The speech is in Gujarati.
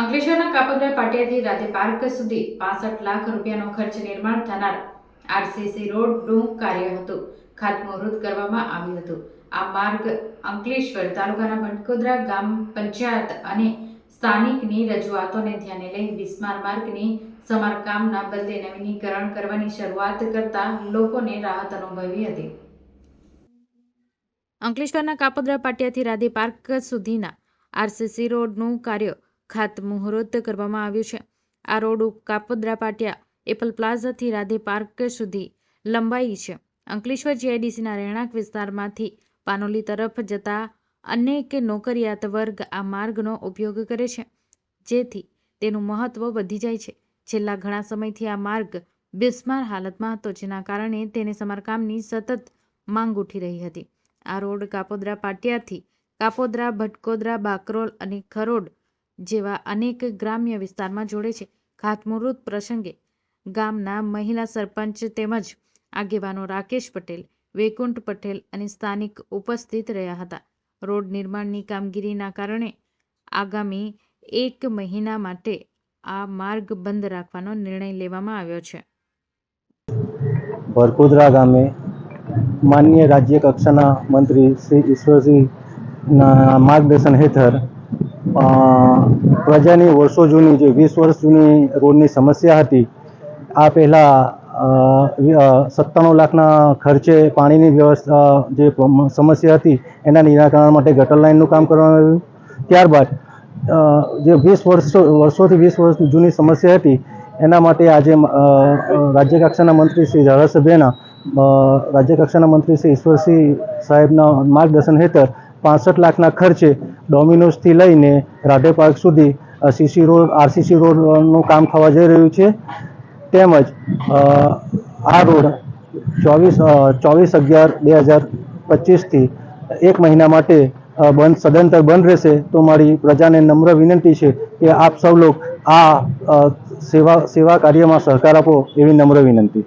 અંકલેશ્વરના કાપોદ્રા પાટિયાથી રાધે પાર્ક સુધી પાસઠ લાખ રૂપિયાનો ખર્ચ નિર્માણ થનાર આરસીસી રોડનું કાર્ય હતું. ખાતમુહૂર્ત કરવામાં આવ્યું હતું. આ માર્ગ અંકલેશ્વર તાલુકાના ભટકોદરા ગામ પંચાયત અને સ્થાનિકની રજૂઆતોને ધ્યાને લઈ બિસ્માર માર્ગની સમારકામના બદલે નવીનીકરણ કરવાની શરૂઆત કરતા લોકોને રાહત અનુભવી હતી. અંકલેશ્વરના કાપોદ્રા પાટિયાથી રાધે પાર્ક સુધીના આરસીસી રોડનું કાર્ય ખાતમુહૂર્ત કરવામાં આવ્યું છે. આ રોડ કાપોદ્રા પાટિયા, એપલ પ્લાઝાથી રાધે પાર્ક સુધી લંબાઈ છે. અંકલેશ્વર જીઆઈડીસીના રહેણાંક વિસ્તારમાંથી પાનોલી તરફ જતા અનેક નોકરિયાત વર્ગ આ માર્ગનો ઉપયોગ કરે છે, જેથી તેનું મહત્ત્વ વધી જાય છે. છેલ્લા ઘણા સમયથી આ માર્ગ બિસ્માર હાલતમાં હતો, જેના કારણે તેને સમારકામની સતત માંગ ઉઠી રહી હતી. આ રોડ કાપોદ્રા પાટિયાથી કાપોદ્રા, ભટકોદરા, બાકરોલ અને ખરોડ જેવા અનેક ગ્રામ્ય વિસ્તારમાં જોડે છે. ખાતમુહૂર્ત પ્રસંગે ગામના મહિલા સરપંચ તેમજ આગેવાનો રાકેશ પટેલ, વૈકુંઠ પટેલ અને સ્થાનિક ઉપસ્થિત રહ્યા હતા. રોડ નિર્માણની કામગીરીના કારણે આગામી એક મહિના માટે આ માર્ગ બંધ રાખવાનો નિર્ણય લેવામાં આવ્યો છે. ભરકુદરા ગામે માન્ય રાજ્ય કક્ષાના મંત્રી શ્રી ઈશ્વરસિંહના માર્ગદર્શન હેઠળ પ્રજાની વર્ષો જૂની જે વીસ વર્ષ જૂની રોડની સમસ્યા હતી, આ પહેલાં સત્તાણું લાખના ખર્ચે પાણીની વ્યવસ્થા જે સમસ્યા હતી, એના નિરાકરણ માટે ગટર લાઇનનું કામ કરવામાં આવ્યું. ત્યારબાદ જે વીસ વર્ષો, વર્ષોથી વીસ વર્ષ જૂની સમસ્યા હતી, એના માટે આજે રાજ્ય કક્ષાના મંત્રી શ્રી ધારાસભ્યના રાજ્ય કક્ષાના મંત્રી શ્રી ઈશ્વરસિંહ સાહેબના માર્ગદર્શન હેઠળ પાસઠ લાખના ખર્ચે ડોમિનોઝથી લઈને રાધે પાર્ક સુધી સીસી રોડ, આરસીસી રોડનું કામ થવા જઈ રહ્યું છે. તેમજ આ રોડ ચોવીસ ચોવીસ અગિયાર બે હજાર પચીસથી એક મહિના માટે બંધ, સદંતર બંધ રહેશે. તો મારી પ્રજાને નમ્ર વિનંતી છે કે આપ સૌ લોગ આ સેવા સેવા કાર્યમાં સહકાર આપો એવી નમ્ર વિનંતી.